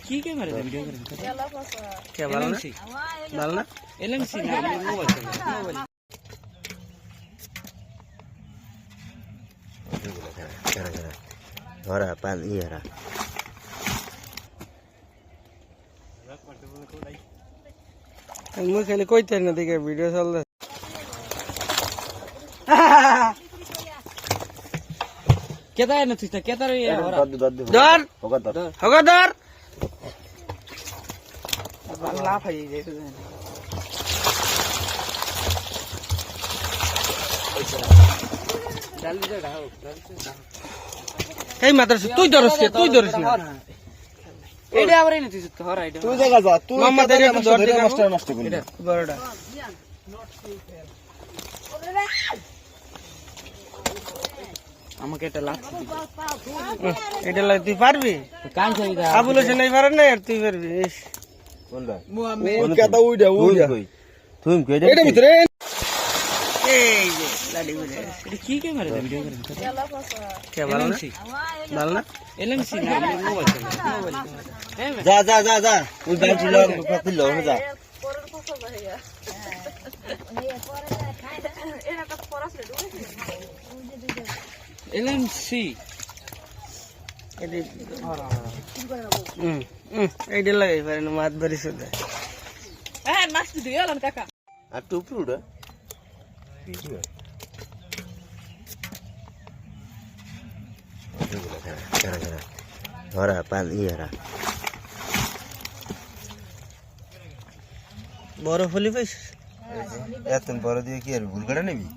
কি camera? Video করেন কে ভালো না? ভালো না? এলএমসি না মোবাইল মোবাইল কেদার না তুই কেদার. ধর. হগ ধর। লাভ হয়ে যায় এই মাদ্রাস তুই ধরস কে? তুই ধরিস না। এটা আবার এনে তুই হরা এটা তুই জায়গা যা তুই মোহাম্মদ আলী একটু ধর দিকে মাস্টার নষ্ট করলি এটা বড়টা। আমাকে এটা উহ, এটা লাগে তুই পারবি? দা আবুল হোসেন এই পারেন না আর তুই পারবি কথা উইডা উইডা। তুই কই? এটা ভিতরে? এই যে লাডি বুঝে এটা কি ক্যামেরা? দিয়ে ভিডিও করেন কে ভালো না? ভালো না? এলএমসি না মোবাইল মোবাইল যা যা যা যা। তুই দাম ছিল কত লো যা। এলএমসি এটি হুম হুম এইটা লাগাই পারেন মাত বাড়ি শুধু আর তুই উপরে উড়া Cara, cara. Ora, pan iya ra. বড় ফলি পাইছিস এত বড় দিয়ে কি আর ভুল করে নিবি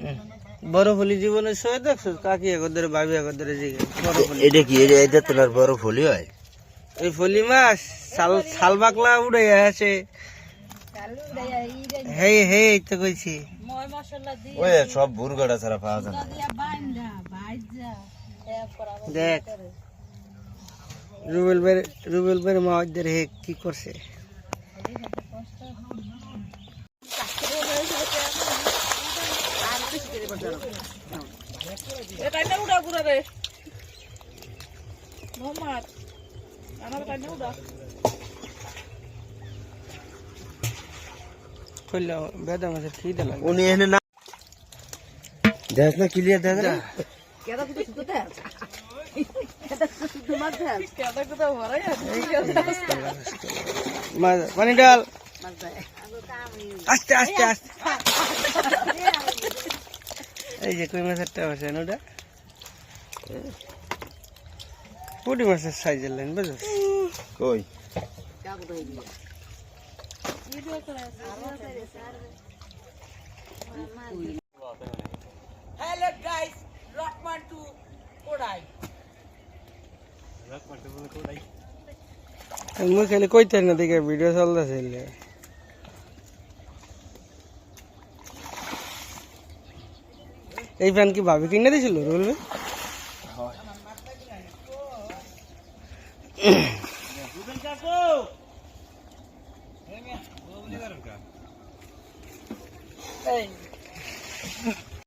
হুম। বড় ফলি জীবনের সময় দেখছ? কাকি একদের ভাবি একদের জিগে বড় ফলি। এটা কি এটা এটা তোমার বড় ফলি হয়? এই ফলি মাছ শাল শাল বাকলা উড়ে আছে হেই হেই তো কইছি। ওই সব বুরগাড়া ছাড়া পাওয়া যায় দেখ রুবেল বের রুবেল বের মাওয়াজদের হে কি করছে? খিদে লাগে উনি এনে না দেখ না ক্লিয়ার দেখ না। ডাল। আস্তে আস্তে আস্তে। এই যে কই মাছের টা আছে ওটা পুটি মাছের সাইজের লাইন বুঝছ? কই? হ্যালো গাইস রকমান টু কোডাই। মুই খালি কইতে না দেখে ভিডিও চলতেছে এই ফ্যান কি ভাবি কিনে দিয়েছিল রুল এই।